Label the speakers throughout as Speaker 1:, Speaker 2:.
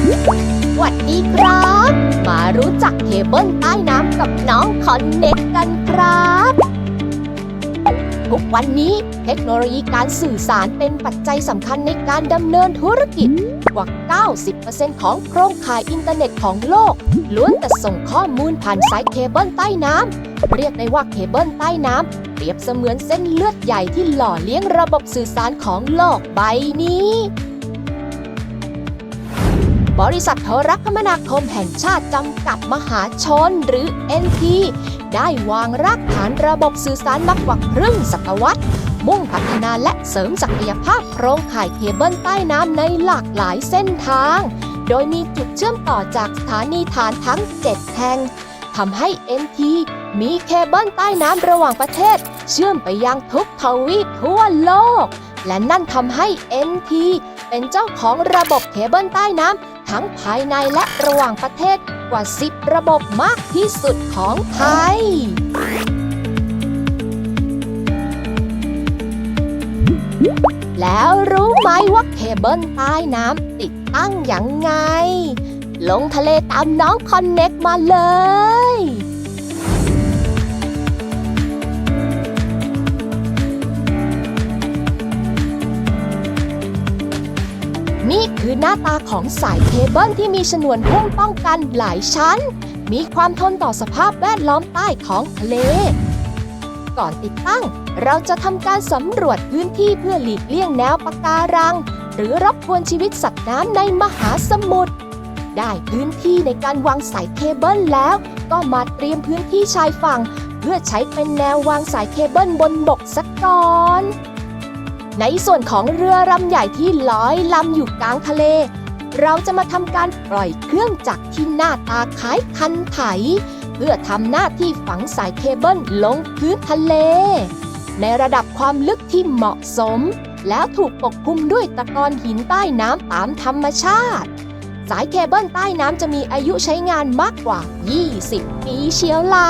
Speaker 1: สวัสดีครับ มารู้จักเคเบิลใต้น้ำกับน้องคอนเน็กกันครับ ทุกวันนี้เทคโนโลยีการสื่อสารเป็นปัจจัยสำคัญในการดำเนินธุรกิจ กว่า 90%ของโครงข่ายอินเทอร์เน็ตของโลก ล้วนแต่ส่งข้อมูลผ่านสายเคเบิลใต้น้ำ เรียกได้ว่าเคเบิลใต้น้ำ เปรียบเสมือนเส้นเลือดใหญ่ที่หล่อเลี้ยงระบบสื่อสารของโลกใบนี้ บริษัทโทรคมนาคมแห่งชาติจำกัดมหาชนหรือ NT ได้วางรากฐานระบบสื่อสารมากกว่าครึ่งศตวรรษ มุ่งพัฒนาและเสริมศักยภาพโครงข่ายเคเบิลใต้น้ำในหลากหลายเส้นทาง โดยมีจุดเชื่อมต่อจากสถานีฐานทั้ง 7 แห่งทำให้ NT มีเคเบิลใต้น้ำระหว่างประเทศ เชื่อมไปยังทุกทวีปทั่วโลก และนั่นทำให้ NT เป็นเจ้าของระบบเคเบิลใต้น้ำ ทั้งภายในและระหว่างประเทศกว่า 10 ระบบมากที่สุดของไทย แล้วรู้ไหมว่าเคเบิลใต้น้ำติดตั้งอย่างไง ลงทะเลตามน้องคอนเน็กมาเลย คือหน้าตาของสายเคเบิลที่มีฉนวนหุ้มป้องกันหลายชั้น มีความทนต่อสภาพแวดล้อมใต้ท้องทะเล ก่อนติดตั้ง เราจะทำการสำรวจพื้นที่เพื่อหลีกเลี่ยงแนวปะการัง หรือรบกวนชีวิตสัตว์น้ำในมหาสมุทรได้พื้นที่ในการวางสายเคเบิลแล้ว ก็มาเตรียมพื้นที่ชายฝั่ง เพื่อใช้เป็นแนววางสายเคเบิลบนบกสักก่อน ในส่วนของเรือลำใหญ่ที่ลอยลำอยู่กลางทะเล เราจะมาทำการปล่อยเครื่องจักรที่หน้าตาคล้ายคันไถ เพื่อทำหน้าที่ฝังสายเคเบิลลงพื้นทะเล ในระดับความลึกที่เหมาะสม แล้วถูกปกคลุมด้วยตะกอนหินใต้น้ำตามธรรมชาติ สายเคเบิลใต้น้ำจะมีอายุใช้งานมากกว่า 20 ปีเชียวละ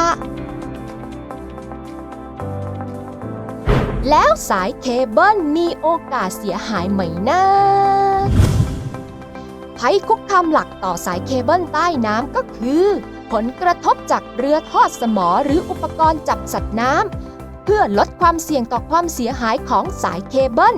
Speaker 1: แล้วสายเคเบิลมีโอกาสเสียหายไหมนะภัยคุกคามหลักต่อสายเคเบิลใต้น้ำก็คือ ผลกระทบจากเรือทอดสมอหรืออุปกรณ์จับสัตว์น้ำเพื่อลดความเสี่ยงต่อความเสียหายของสายเคเบิล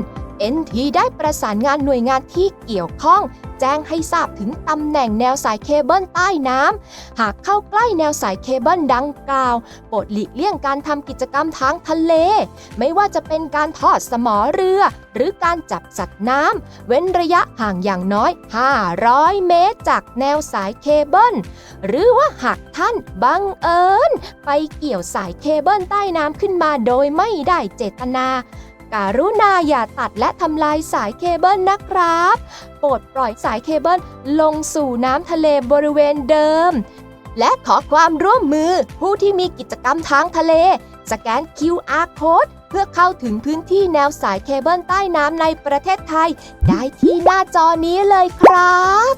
Speaker 1: NT ได้ประสานงานหน่วยงานที่เกี่ยวข้อง แจ้งให้ทราบถึงตำแหน่งแนวสายเคเบิลใต้น้ำ หากเข้าใกล้แนวสายเคเบิลดังกล่าว โปรดหลีกเลี่ยงการทำกิจกรรมทางทะเล ไม่ว่าจะเป็นการทอดสมอเรือ หรือการจับสัตว์น้ำ เว้นระยะห่างอย่างน้อย 500 เมตร จากแนวสายเคเบิล หรือว่าหากท่านบังเอิญไปเกี่ยวสายเคเบิลใต้น้ำขึ้นมาโดยไม่ได้เจตนา การุณาอย่าตัดและทำลายสายเคเบิลนะครับ โปรดปล่อยสายเคเบิลลงสู่น้ำทะเลบริเวณเดิม และขอความร่วมมือผู้ที่มีกิจกรรมทางทะเล สแกน QR code เพื่อเข้าถึงพื้นที่แนวสายเคเบิลใต้น้ำในประเทศไทย ได้ที่หน้าจอนี้เลยครับ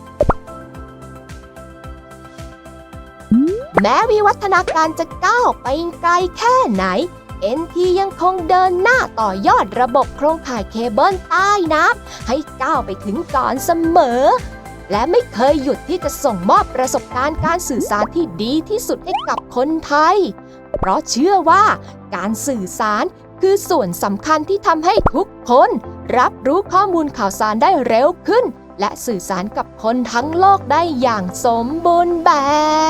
Speaker 1: แม้วิวัฒนาการจะก้าวไปไกลแค่ไหน NT ยังคงเดินหน้าต่อยอดระบบโครงข่ายเคเบิลใต้น้ำให้ก้าวไปถึงก่อนเสมอ และไม่เคยหยุดที่จะส่งมอบประสบการณ์การสื่อสารที่ดีที่สุดให้กับคนไทย เพราะเชื่อว่าการสื่อสารคือส่วนสำคัญที่ทำให้ทุกคน รับรู้ข้อมูลข่าวสารได้เร็วขึ้น และสื่อสารกับคนทั้งโลกได้อย่างสมบูรณ์แบบ